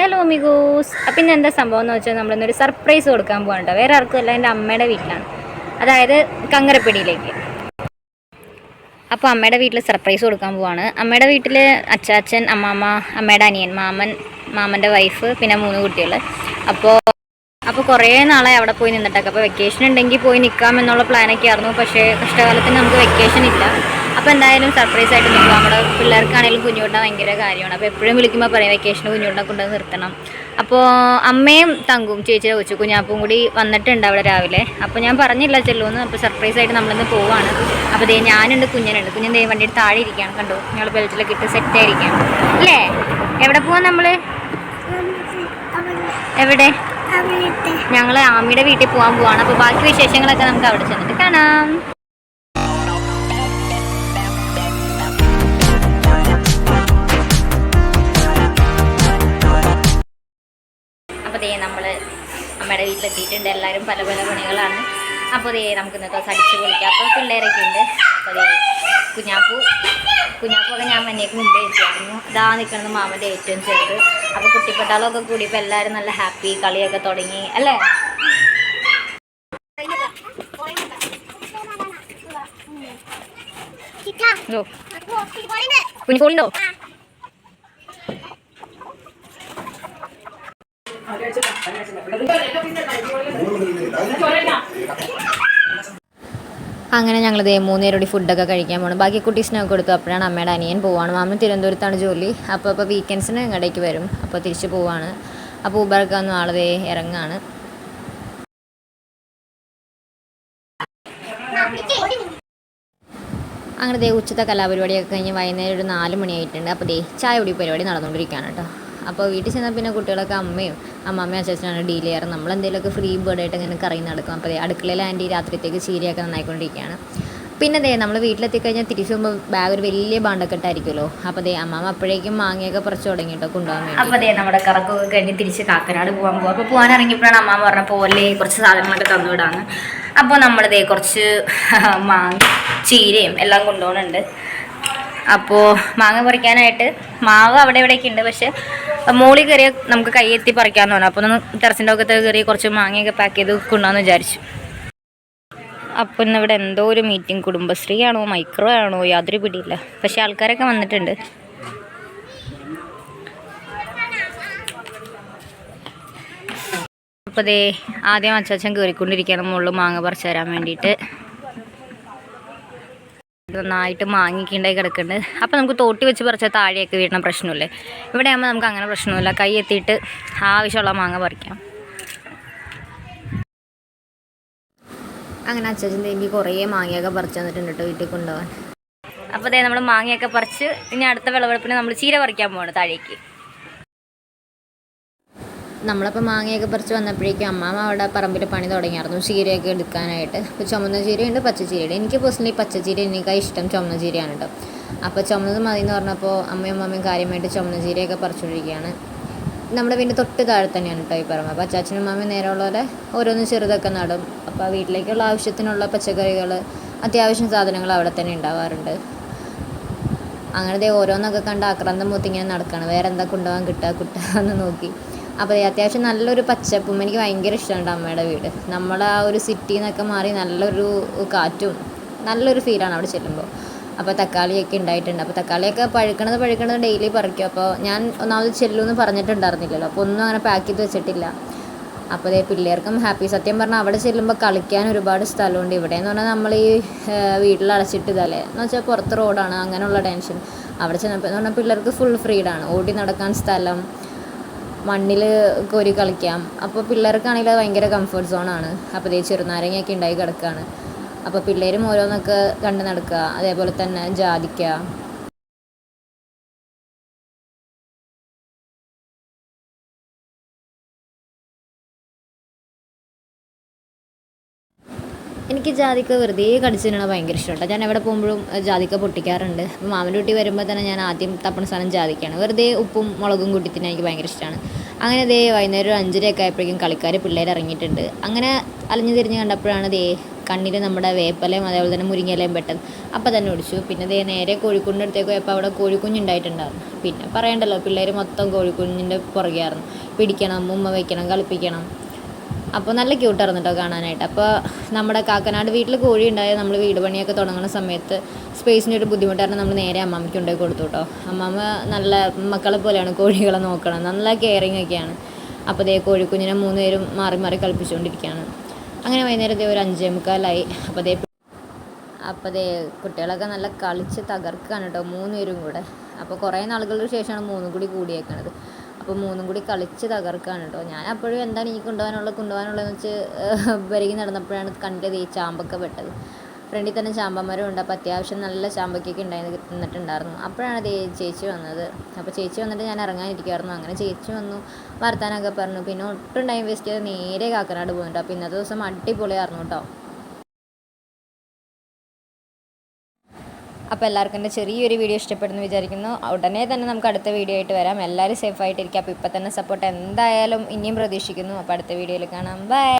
Hello മിഗൂസ് അപ്പം ഇന്ന് എന്താ സംഭവം എന്ന് വെച്ചാൽ നമ്മളിന്നൊരു സർപ്രൈസ് കൊടുക്കാൻ പോകണ്ട വേറെ ആർക്കും അല്ല എന്റെ അമ്മയുടെ വീട്ടിലാണ്. അതായത് കങ്ങരപ്പിടിയിലേക്ക്. അപ്പോൾ അമ്മയുടെ വീട്ടിൽ സർപ്രൈസ് കൊടുക്കാൻ പോവാണ്. അമ്മയുടെ വീട്ടിൽ അച്ചാച്ചൻ അമ്മാമ്മ അമ്മയുടെ അനിയൻ മാമൻ മാമന്റെ വൈഫ് പിന്നെ മൂന്ന് കുട്ടികൾ അപ്പോൾ അപ്പോൾ കുറേ നാളായി അവിടെ പോയി നിന്നിട്ടൊക്കെ. അപ്പോൾ വെക്കേഷൻ ഉണ്ടെങ്കിൽ പോയി നിൽക്കാം എന്നുള്ള പ്ലാനൊക്കെ ആയിരുന്നു പക്ഷേ കഷ്ടകാലത്തിന് നമുക്ക് വെക്കേഷൻ ഇല്ല. അപ്പോൾ എന്തായാലും സർപ്രൈസ് ആയിട്ട് നിൽക്കും. നമ്മുടെ പിള്ളേർക്കാണെങ്കിലും കുഞ്ഞുകൊണ്ടാ ഭയങ്കര കാര്യമാണ്. അപ്പോൾ എപ്പോഴും വിളിക്കുമ്പോൾ പറയും വെക്കേഷന് കുഞ്ഞുകൊണ്ടെ കൊണ്ടുവന്ന് നിർത്തണം. അപ്പോൾ അമ്മയും തങ്കും ചേച്ചിയുടെ കൊച്ചു കുഞ്ഞാപ്പും കൂടി വന്നിട്ടുണ്ട് അവിടെ രാവിലെ. അപ്പോൾ ഞാൻ പറഞ്ഞില്ല ചെല്ലുമെന്ന് അപ്പോൾ സർപ്രൈസ് ആയിട്ട് നമ്മളിന്ന് പോവാണ്. അപ്പോൾ ദേ ഞാനുണ്ട് കുഞ്ഞനുണ്ട്. കുഞ്ഞൻ ദേ വണ്ടിയുടെ താഴെ ഇരിക്കുകയാണ്. കണ്ടോ? ഞങ്ങൾ ബെൽറ്റിലൊക്കെ ഇട്ട് സെറ്റ് ആയിരിക്കാം അല്ലേ? എവിടെ പോവാൻ നമ്മൾ എവിടെ? ഞങ്ങൾ ആമിയുടെ വീട്ടിൽ പോകാൻ പോവാണ്. അപ്പോൾ ബാക്കി വിശേഷങ്ങളൊക്കെ നമുക്ക് അവിടെ ചെന്നിട്ട് കാണാം. അപ്പോൾ ദേ നമ്മൾ അമ്മയുടെ വീട്ടിലെത്തിയിട്ടുണ്ട്. എല്ലാവരും പല പല പണികളാണ്. അപ്പോൾ ദേ നമുക്ക് ഇന്നത്തെ ദിവസം അടിച്ച് പൊളിക്കാം. അപ്പോൾ പിള്ളേരൊക്കെ ഉണ്ട്. അപ്പോൾ ദേ കുഞ്ഞാപ്പു കുഞ്ഞാപ്പൊക്കെ ഞാൻ മഞ്ഞേക്ക് മുമ്പേ എത്തിയായിരുന്നു ഇതാ നിൽക്കുന്നത് മാമന്റെ ഏറ്റവും ചെറുത്. അപ്പോൾ കുട്ടിപ്പട്ടാളമൊക്കെ കൂടി ഇപ്പോൾ എല്ലാവരും നല്ല ഹാപ്പി കളിയൊക്കെ തുടങ്ങി. അല്ലേ? ഓ. അങ്ങനെ ഞങ്ങൾ ദേ മൂന്നേരോടി ഫുഡൊക്കെ കഴിക്കാൻ പോകണം ബാക്കി കുട്ടീസിനൊക്കെ കൊടുത്തു അപ്പോഴാണ് അമ്മയുടെ അനിയൻ പോവാണ്. മാമൻ തിരുവനന്തപുരത്താണ് ജോലി. അപ്പോൾ അപ്പോൾ വീക്കെൻഡ്സിന് ഇങ്ങടേക്ക് വരും. അപ്പോൾ തിരിച്ച് പോവാണ്. അപ്പോൾ ഊബറൊക്കെ വന്നു ദേ ഇറങ്ങാണ്. അങ്ങനെ ദേ ഉച്ചത്തെ കലാപരിപാടിയൊക്കെ കഴിഞ്ഞ് വൈകുന്നേരം ഒരു നാല് മണിയായിട്ടുണ്ട്. അപ്പോൾ ദേ ചായ കുടി പരിപാടി നടന്നുകൊണ്ടിരിക്കുകയാണ് കേട്ടോ. അപ്പോൾ വീട്ടിൽ ചെന്നാൽ പിന്നെ കുട്ടികളൊക്കെ അമ്മയും അമ്മമ്മയും അച്ഛനാണ് ഡീൽ ചെയ്യാറ്. നമ്മൾ എന്തെങ്കിലുമൊക്കെ ഫ്രീ ബേർഡായിട്ട് ഇങ്ങനെ കറങ്ങി നടക്കും. അപ്പോൾ അടുക്കളയിൽ ആന്റി രാത്രിത്തേക്ക് ചീരയൊക്കെ നന്നായിക്കൊണ്ടിരിക്കുകയാണ്. പിന്നെ ദേ നമ്മൾ വീട്ടിലെത്തിക്കഴിഞ്ഞാൽ തിരിച്ചു പോകുമ്പോൾ ബാഗ് ഒരു വലിയ ബാണ്ടൊക്കെ ഇട്ടായിരിക്കുമല്ലോ അപ്പോൾ ദേ അമ്മാമ അപ്പോഴേക്കും മാങ്ങയൊക്കെ പറിച്ചു തുടങ്ങിയിട്ടോ കൊണ്ടുപോകാൻ വേണ്ടി. അപ്പോൾ ദേ നമ്മുടെ കറക്കൊക്കെ കഴിഞ്ഞ് തിരിച്ച് കാക്കനാട് പോകാൻ പോകും. അപ്പോൾ പോകാൻ ഇറങ്ങിയപ്പോഴാണ് അമ്മ പറഞ്ഞ പോലെ കുറച്ച് സാധനങ്ങളൊക്കെ തന്നുവിടാന്ന്. അപ്പോൾ നമ്മൾ ദേ കുറച്ച് മാങ്ങ ചീരയും എല്ലാം കൊണ്ടുപോകുന്നുണ്ട്. അപ്പോൾ മാങ്ങ പറിക്കാനായിട്ട് മാവ് അവിടെ ഇവിടെയൊക്കെ ഉണ്ട്. പക്ഷെ മോളിൽ കയറിയ നമുക്ക് കൈയെത്തി പറിക്കാമെന്ന് പറഞ്ഞു. അപ്പോൾ ടെറസിന്റെ അകത്ത് കയറി കുറച്ച് മാങ്ങയൊക്കെ പാക്ക് ചെയ്ത് കൊണ്ടാന്ന് വിചാരിച്ചു. അപ്പോൾ ഇന്ന് ഇവിടെ എന്തോ ഒരു മീറ്റിംഗ് കുടുംബശ്രീ ആണോ മൈക്രോ ആണോ യാതൊരു പിടിയില്ല. പക്ഷെ ആൾക്കാരൊക്കെ വന്നിട്ടുണ്ട്. അപ്പോൾ ദേ ആദ്യം അച്ചാച്ചൻ കയറിക്കൊണ്ടിരിക്കുകയാണ് മുകളിൽ മാങ്ങ പറിച്ചു തരാൻ വേണ്ടിയിട്ട്. നന്നായിട്ട് മാങ്ങിക്കിണ്ടായി കിടക്കുന്നുണ്ട് അപ്പോൾ നമുക്ക് തോട്ടി വെച്ച് പറിച്ചാൽ താഴെയൊക്കെ വീഴുന്ന പ്രശ്നമില്ലേ? ഇവിടെ ആകുമ്പോൾ നമുക്ക് അങ്ങനെ പ്രശ്നമില്ല. കൈ എത്തിയിട്ട് ആവശ്യമുള്ള മാങ്ങ പറിക്കാം. അങ്ങനെ അച്ഛൻ എനിക്ക് കുറേ മാങ്ങയൊക്കെ പറിച്ചു തന്നിട്ടുണ്ട് കേട്ടോ വീട്ടിൽ കൊണ്ടുപോകാൻ. അപ്പോൾ അതേ നമ്മൾ മാങ്ങയൊക്കെ പറിച്ച് ഇനി അടുത്ത വിളവെടുപ്പിന് നമ്മൾ ചീര പറിക്കാൻ പോകണം താഴേക്ക്. നമ്മളപ്പോൾ മാങ്ങയൊക്കെ പറിച്ച് വന്നപ്പോഴേക്കും അമ്മാമ അവിടെ പറമ്പിൽ പണി തുടങ്ങിയായിരുന്നു. ചീരയൊക്കെ എടുക്കാനായിട്ട്. ഇപ്പോൾ ചുമന്ന ചീരയുണ്ട് പച്ച ചീരയുണ്ട് എനിക്ക് പേഴ്സണലി പച്ച ചീര എനിക്കാ ഇഷ്ടം ചുമന്ന ചീരയാണ് കേട്ടോ അപ്പോൾ ചുമന്നത് മതി എന്ന് പറഞ്ഞപ്പോൾ അമ്മയും അമ്മയും കാര്യമായിട്ട് ചുമന്ന ചീരയൊക്കെ പറിച്ചുകൊണ്ടിരിക്കുകയാണ് നമ്മുടെ വീടിന്റെ തൊട്ട് താഴെ തന്നെയാണ് കേട്ടോ ഈ പറമ്പ്. അപ്പോൾ അച്ചാച്ചനും അമ്മയും നേരെയുള്ളവരെ ഓരോന്ന് ചെറുതൊക്കെ നടും. അപ്പോൾ വീട്ടിലേക്കുള്ള ആവശ്യത്തിനുള്ള പച്ചക്കറികൾ അത്യാവശ്യം സാധനങ്ങൾ അവിടെ തന്നെ ഉണ്ടാവാറുണ്ട്. അങ്ങനത്തെ ഓരോന്നൊക്കെ കണ്ട് ആക്രാന്തം മൂത്തിങ്ങനെ നടക്കണം. വേറെ എന്താ കൊണ്ടുപോകാൻ കിട്ടുക കിട്ടുക എന്ന് നോക്കി. അപ്പോൾ അത്യാവശ്യം നല്ലൊരു പച്ചപ്പും എനിക്ക് ഭയങ്കര ഇഷ്ടമുണ്ട് അമ്മയുടെ വീട്. നമ്മളെ ആ ഒരു സിറ്റിയിൽ നിന്നൊക്കെ മാറി നല്ലൊരു കാറ്റും നല്ലൊരു ഫീലാണ് അവിടെ ചെല്ലുമ്പോൾ അപ്പോൾ തക്കാളിയൊക്കെ ഉണ്ടായിട്ടുണ്ട്. അപ്പോൾ തക്കാളിയൊക്കെ പഴുക്കണത് പഴുക്കണത് ഡെയിലി പറിക്കും. അപ്പോൾ ഞാൻ ഒന്നാമത് ചെല്ലുമെന്ന് പറഞ്ഞിട്ടുണ്ടായിരുന്നില്ലല്ലോ. അപ്പോൾ ഒന്നും അങ്ങനെ പാക്ക് ചെയ്ത് വെച്ചിട്ടില്ല. അപ്പോൾ അതേ പിള്ളേർക്കും ഹാപ്പി സത്യം പറഞ്ഞാൽ അവിടെ ചെല്ലുമ്പോൾ കളിക്കാൻ ഒരുപാട് സ്ഥലമുണ്ട്. ഇവിടെ എന്ന് പറഞ്ഞാൽ നമ്മൾ ഈ വീട്ടിൽ അടച്ചിട്ട് ഇതല്ലേ? എന്ന് വെച്ചാൽ പുറത്ത് റോഡാണ് അങ്ങനെയുള്ള ടെൻഷൻ അവിടെ ചെന്നപ്പോൾ എന്ന് പറഞ്ഞാൽ പിള്ളേർക്ക് ഫുൾ ഫ്രീഡാണ് ഓടി നടക്കാൻ സ്ഥലം മണ്ണിൽ കോരി കളിക്കാം. അപ്പോൾ പിള്ളേർക്കാണെങ്കിൽ അത് ഭയങ്കര കംഫർട്ട് സോണാണ് അപ്പോൾ ഇതേ ചെറുനാരങ്ങയൊക്കെ ഉണ്ടായി കിടക്കുകയാണ് അപ്പോൾ പിള്ളേരും ഓരോന്നൊക്കെ കണ്ട് നടക്കുക. അതേപോലെ തന്നെ ജാതിക്ക എനിക്ക് ജാതിക്ക വെറുതെ കടിച്ചു തിന്നണ ഭയങ്കര ഇഷ്ടമാണ് ഞാൻ എവിടെ പോകുമ്പോഴും ജാതിക്ക പൊട്ടിക്കാറുണ്ട്. അപ്പോൾ മാമന്റെ കുട്ടി വരുമ്പോൾ തന്നെ ഞാൻ ആദ്യം തപ്പണ സാധനം ജാതിക്കയാണ്. വെറുതെ ഉപ്പും മുളകും കൂട്ടി തന്നെ എനിക്ക് ഭയങ്കര ഇഷ്ടമാണ്. അങ്ങനെ ദേ വൈകുന്നേരം ഒരു അഞ്ചരയൊക്കെ ആയപ്പോഴേക്കും കളിക്കാർ പിള്ളേർ ഇറങ്ങിയിട്ടുണ്ട്. അങ്ങനെ അലഞ്ഞു തിരിഞ്ഞ് കണ്ടപ്പോഴാണ് ദേ കണ്ണിൽ നമ്മുടെ വേപ്പലയും അതേപോലെ തന്നെ മുരിങ്ങയിലയും പെട്ടത്. അപ്പോൾ തന്നെ ഒടിച്ചു പിന്നെ ദേ നേരെ കോഴിക്കുഞ്ഞിന്റെ അടുത്തേക്ക് പോയപ്പോൾ അവിടെ കോഴിക്കുഞ്ഞുണ്ടായിട്ടുണ്ടായിരുന്നു. പിന്നെ പറയണ്ടല്ലോ പിള്ളേർ മൊത്തം കോഴിക്കുഞ്ഞിന്റെ പുറകെയായിരുന്നു പിടിക്കണം ഉമ്മ വയ്ക്കണം കളിപ്പിക്കണം. അപ്പോൾ നല്ല ക്യൂട്ടായിരുന്നു കേട്ടോ കാണാനായിട്ട്. അപ്പോൾ നമ്മുടെ കാക്കനാട് വീട്ടിൽ കോഴി ഉണ്ടായത് നമ്മൾ വീട് പണിയൊക്കെ തുടങ്ങുന്ന സമയത്ത് സ്പേസിന്റെ ഒരു ബുദ്ധിമുട്ടായിരുന്നു. നമ്മൾ നേരെ അമ്മാമ്മയ്ക്ക് ഉണ്ടാക്കി കൊടുത്തു കേട്ടോ അമ്മാമ്മ നല്ല മക്കളെ പോലെയാണ് കോഴികളെ നോക്കണം നല്ല കെയറിങ് ഒക്കെയാണ്. അപ്പോൾ ദേ കോഴിക്കുഞ്ഞിനെ മൂന്ന് പേരും മാറി മാറി കളിപ്പിച്ചുകൊണ്ടിരിക്കുകയാണ്. അങ്ങനെ വൈകുന്നേരം ദേ ഒരു അഞ്ചേ മുക്കാലായി. അപ്പോൾ ദേ അപ്പോൾ ദേ കുട്ടികളൊക്കെ നല്ല കളിച്ച് തകർക്കുകയാണ് കേട്ടോ മൂന്ന് പേരും കൂടെ. അപ്പോൾ കുറേ നാളുകൾക്ക് ശേഷമാണ് മൂന്നും കൂടി കൂടിയേക്കണത്. അപ്പോൾ മൂന്നും കൂടി കളിച്ച് തകർക്കുകയാണ് കേട്ടോ ഞാൻ അപ്പോഴും എന്താണ് എനിക്ക് കൊണ്ടുപോകാനുള്ളത് കൊണ്ടുപോകാനുള്ളതെന്ന് വെച്ച് വരികി നടന്നപ്പോഴാണ് കണ്ടത് ഈ ചാമ്പൊക്കെ പെട്ടത്. ഫ്രണ്ടിൽ തന്നെ ചാമ്പമരം ഉണ്ട്. അപ്പോൾ അത്യാവശ്യം നല്ല ചാമ്പക്കൊക്കെ ഉണ്ടായിരുന്നു നിന്നിട്ടുണ്ടായിരുന്നു. അപ്പോഴാണ് അത് ചേച്ചി വന്നത്. അപ്പോൾ ചേച്ചി വന്നിട്ട് ഞാൻ ഇറങ്ങാനിരിക്കുമായിരുന്നു അങ്ങനെ ചേച്ചി വന്നു. വർത്താനൊക്കെ പറഞ്ഞു. പിന്നെ ഒട്ടും ടൈം വേസ്റ്റ് ചെയ്ത് നേരെ കാക്കനാട് പോകുന്നുണ്ട് അപ്പോൾ ഇന്നത്തെ ദിവസം അടിപൊളിയായിരുന്നു കേട്ടോ അപ്പോൾ എല്ലാവർക്കും എന്റെ ചെറിയൊരു വീഡിയോ ഇഷ്ടപ്പെടുന്നു വിചാരിക്കുന്നു. ഉടനെ തന്നെ നമുക്ക് അടുത്ത വീഡിയോ ആയിട്ട് വരാം. എല്ലാവരും സേഫ് ആയിട്ടിരിക്കുക. അപ്പോൾ ഇപ്പം തന്നെ സപ്പോർട്ട് എന്തായാലും ഇനിയും പ്രതീക്ഷിക്കുന്നു. അപ്പോൾ അടുത്ത വീഡിയോയിൽ കാണാം. ബൈ